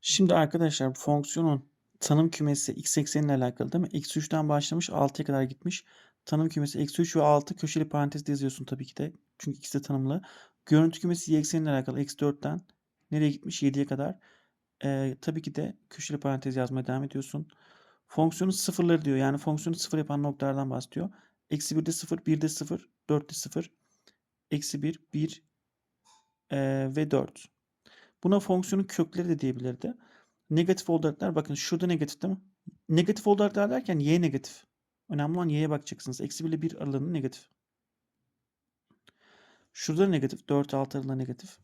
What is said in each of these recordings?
Şimdi arkadaşlar bu fonksiyonun tanım kümesi x ekseniyle alakalı değil mi? Eksi 3'ten başlamış 6'ya kadar gitmiş. Tanım kümesi eksi 3 ve 6 köşeli parantezde yazıyorsun tabii ki de. Çünkü ikisi de tanımlı. Görüntü kümesi y ekseniyle alakalı eksi 4'ten nereye gitmiş? 7'ye kadar. Ee, tabii ki de köşeli parantez yazmaya devam ediyorsun. Fonksiyonun sıfırları diyor. Yani fonksiyonu sıfır yapan noktalardan bahsediyor. Eksi 1'de 0, 1'de 0, 4'te 0. Eksi 1, 1 ee, ve 4. Buna fonksiyonun kökleri de diyebilirdi. Negatif olaraklar bakın şurada negatif değil mi? Negatif olaraklar derken y negatif. Önemli olan y'ye bakacaksınız. Eksi 1 ile 1 aralığında negatif. Şurada negatif. 4 6 aralığında negatif.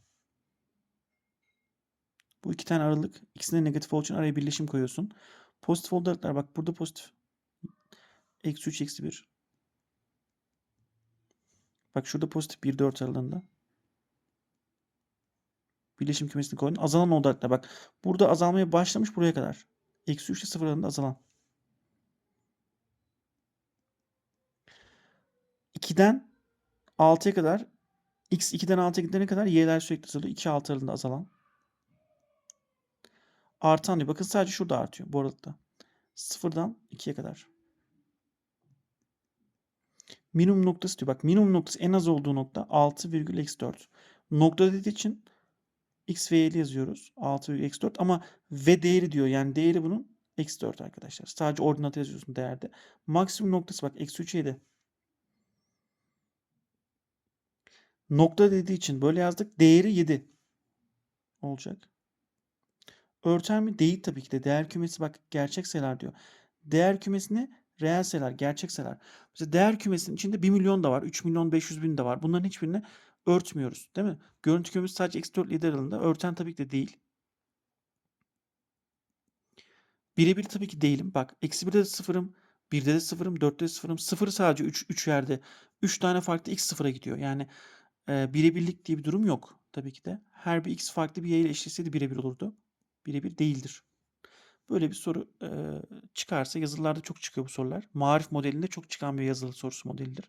Bu iki tane aralık. İkisinde negatif olduğu için araya birleşim koyuyorsun. Pozitif olaraklar bak burada pozitif. Eksi 3 eksi 1. Bak şurada pozitif 1 4 aralığında. Birleşim kümesini koydun. Azalan olaraklar bak. Burada azalmaya başlamış buraya kadar. Eksi 3 ile 0 aralığında azalan. 2'den 6'ya kadar x 2'den 6'ya gidene kadar y'ler sürekli azalıyor. 2 6 aralığında azalan. Artan diyor. Bakın sadece şurada artıyor bu aralıkta. 0'dan 2'ye kadar. Minimum noktası diyor. Bak minimum noktası en az olduğu nokta 6 virgül eksi 4. Nokta dediği için x ve y'li yazıyoruz. 6 virgül eksi 4 ama v değeri diyor. Yani değeri bunun eksi 4 arkadaşlar. Sadece ordinatı yazıyorsun değerde. Maksimum noktası bak eksi 3 7. Nokta dediği için böyle yazdık. Değeri 7 olacak. Örten mi? Değil tabii ki de. Değer kümesi bak gerçek sayılar diyor. Değer kümesine reel sayılar, gerçek sayılar. Mesela değer kümesinin içinde 1 milyon da var, 3 milyon 500 bin de var. Bunların hiçbirini örtmüyoruz değil mi? Görüntü kümesi sadece eksi 4 ile 7 aralığında. Örten tabii ki de değil. Birebir tabii ki değilim. Bak eksi 1'de de sıfırım, 1'de de sıfırım, 4'te de sıfırım. Sıfır sadece 3, 3 yerde. 3 tane farklı x sıfıra gidiyor. Yani e, birebirlik diye bir durum yok tabii ki de. Her bir x farklı bir y ile eşleşseydi birebir olurdu. Birebir değildir. Böyle bir soru e, çıkarsa yazılılarda çok çıkıyor bu sorular. Marif modelinde çok çıkan bir yazılı sorusu modelidir.